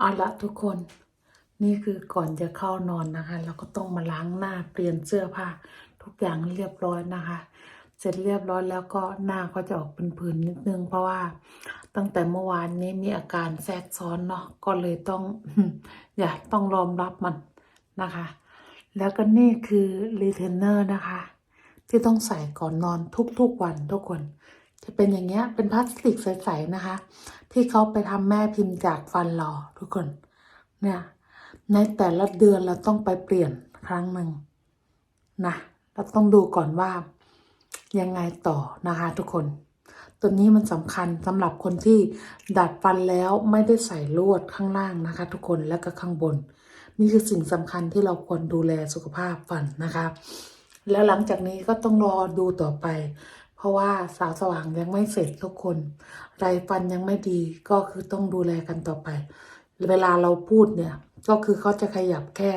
เอาละทุกคน นี่คือก่อนจะเข้านอนนะคะ เราก็ต้องมาล้างหน้าเปลี่ยนเสื้อผ้า ทุกอย่างเรียบร้อยนะคะ เสร็จเรียบร้อยแล้วก็หน้าก็จะออกเป็นผื่นนิดนึง เพราะว่าตั้งแต่เมื่อวานนี้มีอาการแทรกซ้อนเนาะก็เลยต้อง อย่าต้องรอมรับมันนะคะ แล้วก็นี่คือรีเทนเนอร์นะคะ ที่ต้องใส่ก่อนนอนทุกๆวันทุกคน จะเป็นอย่างเงี้ยเป็นพลาสติกใสๆนะคะ ที่เขาไปทำแม่พิมพ์จากฟันหลอทุกคนเนี่ยในแต่ละเดือนเราต้องไปเปลี่ยนครั้งหนึ่งนะเราต้องดูก่อนว่ายังไงต่อนะคะทุกคน ตัวนี้มันสำคัญสำหรับคนที่ดัดฟันแล้วไม่ได้ใส่ลวดข้างล่างนะคะ ทุกคนแล้วก็ข้างบน นี่คือสิ่งสำคัญที่เราควรดูแลสุขภาพฟันนะคะ แล้วหลังจากนี้ก็ต้องรอดูต่อไป เพราะว่าสาวสว่างยังไม่เสร็จทุกคนไรฟันยังไม่ดีก็คือต้องดูแลกันต่อไป เวลาเราพูดเนี่ย ก็คือเขาจะขยับแค่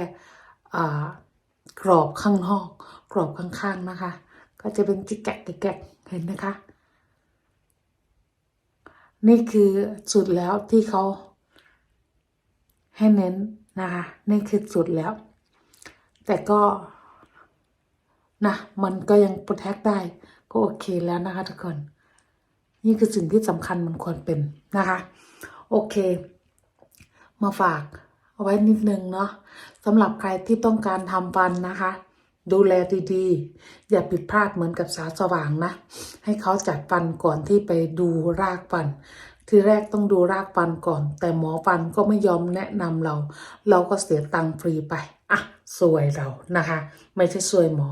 กรอบข้างนอก กรอบข้างๆนะคะ ก็จะเป็นจิกแกะจิกแกะเห็นนะคะ นี่คือสุดแล้วที่เขาให้เน้นนะคะ นี่คือสุดแล้ว แต่ก็นะมันก็ยังโปรเทคได้ ก็โอเคแล้วนะคะทุกคน นี่คือสิ่งที่สำคัญมันควรเป็นนะคะ โอเค มาฝากเอาไว้นิดนึงเนาะสำหรับใครที่ต้องการทำฟันนะคะ ดูแลดีๆ อย่าผิดพลาดเหมือนกับสาวสว่างนะ ให้เขาจัดฟันก่อนที่ไปดูรากฟันทีแรกต้องดูรากฟันก่อน แต่หมอฟันก็ไม่ยอมแนะนำเรา เราก็เสียตังค์ฟรีไป อะ สวยเรานะคะ ไม่ใช่สวยหมอ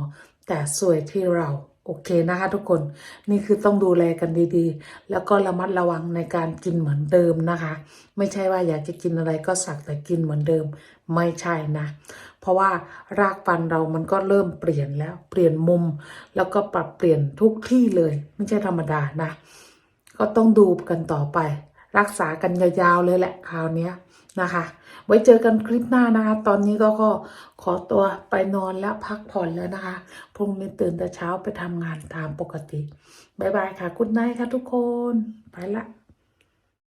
แต่สวยที่เรา โอเคนะคะทุกคนนี่คือต้องดูแลกันดีๆ แล้วก็ระมัดระวังในการกินเหมือนเดิมนะคะ ไม่ใช่ว่าอยากจะกินอะไรก็สักแต่กินเหมือนเดิมไม่ใช่นะ เพราะว่ารากฟันเรามันก็เริ่มเปลี่ยนแล้วเปลี่ยนมุม แล้วก็ปรับเปลี่ยนทุกที่เลย ไม่ใช่ธรรมดานะ ก็ต้องดูกันต่อไป รักษากันยาวๆเลยแหละคราวนี้นะคะ ไว้เจอกันคลิปหน้านะคะ ตอนนี้ก็ก็ขอตัวไปนอนแล้วพักผ่อนแล้วนะคะ พรุ่งนี้ตื่นแต่เช้าไปทำงานตามปกติ บ๊ายบายค่ะ คุณนายค่ะทุกคน ไปละ